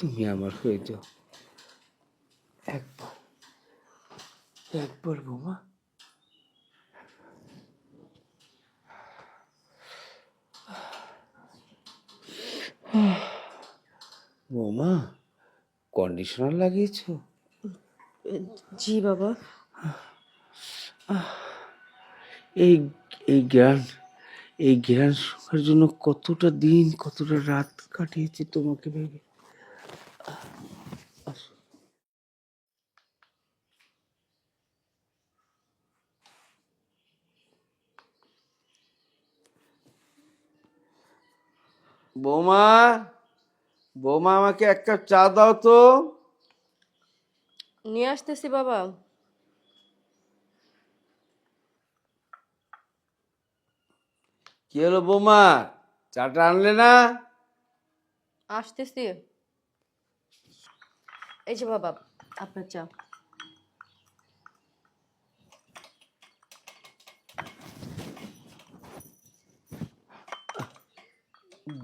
তুমি আমার হয়ে যাও। একবার একবার বোমা। বোমা কন্ডিশনার লাগিয়েছো? জি বাবা। এই এই জ্ঞান এই জ্ঞান শোনার জন্য কতটা দিন কতটা রাত কাটিয়েছি তোমাকে ভেবে। বৌমা বৌমা আমাকে এক কাপ চা দাও তো। নিয়ে আসতেছি বাবা। কি হলো বৌমা? চাটা আনলে না? আসতেছি। এই যে বাবা আপনার চা।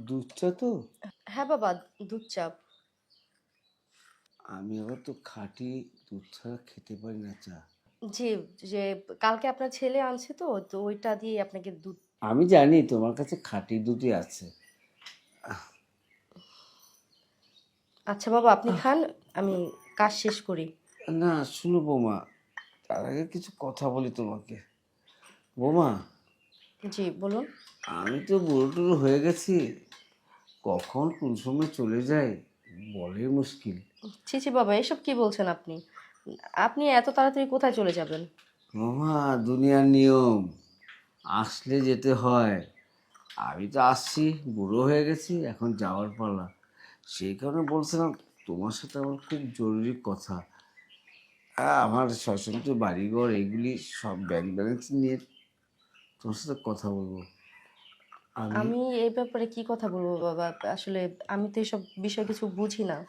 দুধ চা তো? হ্যাঁ বাবা দুধ চা আমি আবার তো খাঁটি দুধ ছাড়া খেতে পারি না চা। জি যে কালকে আপনার ছেলে আনছে তো তো ওইটা দিয়ে আপনাকে দুধ আমি জানি তোমার কাছে খাঁটি দুধই আছে। আচ্ছা বাবা আপনি খান আমি কাজ শেষ করি। না শুনো বৌমা তার আগে কিছু কথা বলি তোমাকে। বৌমা। জি বলুন। আমি তো বুড়ো টুড়ো হয়ে গেছি কখন কোন সময় চলে যায় বলে মুশকিল। ছি ছি বাবা এসব কি বলছেন আপনি? আপনি এত তাড়াতাড়ি কোথায় চলে যাবেন? মামা দুনিয়ার নিয়ম আসলে যেতে হয়। আমি তো আসছি বুড়ো হয়ে গেছি এখন যাওয়ার পালা। সেই কারণে বলছিলাম তোমার সাথে আমার খুব জরুরি কথা। হ্যাঁ আমার সশন্ত বাড়িঘর এগুলি সব ব্যাংক ব্যালেন্স নিয়ে তোমার সাথে কথা বলব। আমি আমি এই ব্যাপারে কি কথা বলব বাবা? আসলে আমি তো এসব বিষয় কিছু বুঝি না।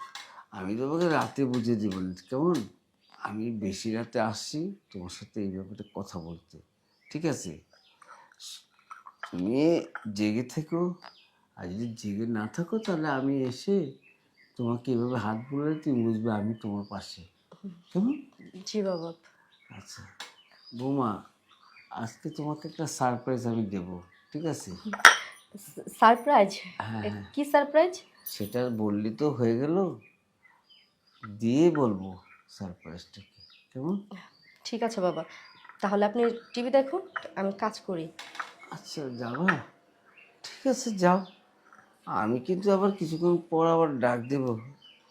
আমি তোমাকে রাতে বুঝিয়ে দেবো কেমন? আমি বেশি রাতে আসছি তোমার সাথে এই ব্যাপারে কথা বলতে। ঠিক আছে? তুমি জেগে থেকো। আর যদি জেগে না থাকো তাহলে আমি এসে তোমাকে এভাবে হাত বুলালে তুমি বুঝবে আমি তোমার পাশে। কেমন? জি বাবা। আচ্ছা। বৌমা আজকে তোমাকে একটা সারপ্রাইজ আমি দেবো। ঠিক আছে? সারপ্রাইজ হ্যাঁ হ্যাঁ। কি সারপ্রাইজ সেটা বললি তো হয়ে গেল। দিয়ে বলব সারপ্রাইজটা কি কেমন? ঠিক আছে বাবা। তাহলে আপনি টিভি দেখুন আমি কাজ করি। আচ্ছা যাবা? ঠিক আছে যাও। আমি কিন্তু আবার কিছুক্ষণ পর আবার ডাক দেব।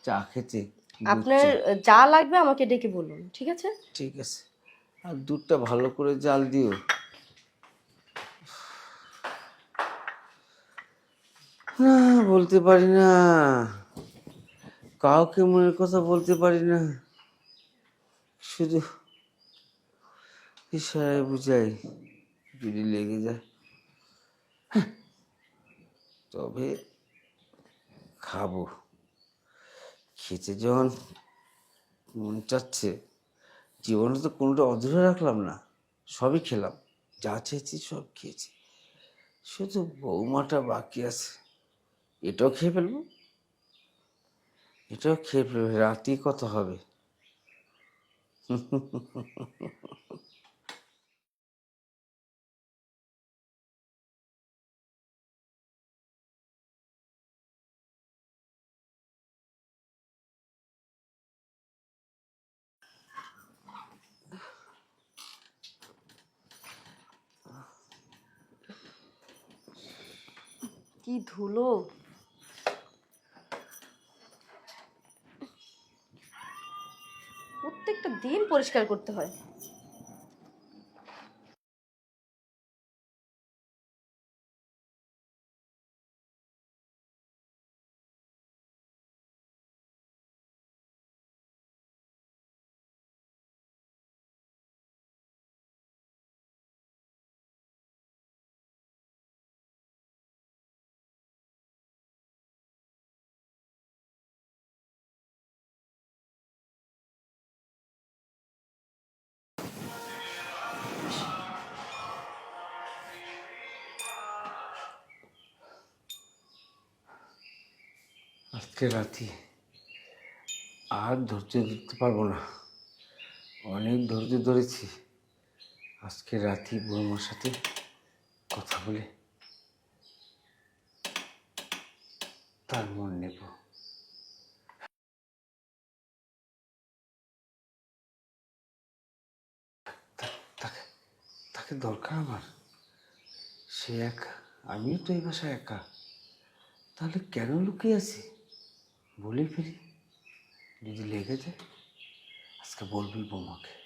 চা খেতে আপনার চা। যা লাগবে আমাকে ডেকে বলুন ঠিক আছে? ঠিক আছে। আর দুধটা ভালো করে জাল দিও। না, বলতে পারি না। কাউকে মনের কথা বলতে পারি না। শুধু ইশারায় বুঝাই, যদি লেগে যায়। তবে খাব। খেতে যখন মন চাচ্ছে, জীবনে তো কোনোটা অধুরা রাখলাম না। সবই খেলাম। যা চেয়েছি সব খেয়েছি। শুধু বৌমাটা বাকি আছে। এটাও খেয়ে ফেলব? এটাও খেয়ে ফেলব রাতেই কত হবে? কি ধুলো? প্রত্যেকটা দিন পরিষ্কার করতে হয়। আজকে রাতে আর ধৈর্য ধরতে পারব না। অনেক ধৈর্য ধরেছি। আজকে রাতে বৌমার সাথে কথা বলে তার মন নেব। তাকে দরকার আমার। সে একা, আমিও তো এই বাসায় একা। তাহলে কেন লুকিয়ে আছি? বলে ফিরি? যদি লেগে যায় আজকে বলবি বৌমাকে।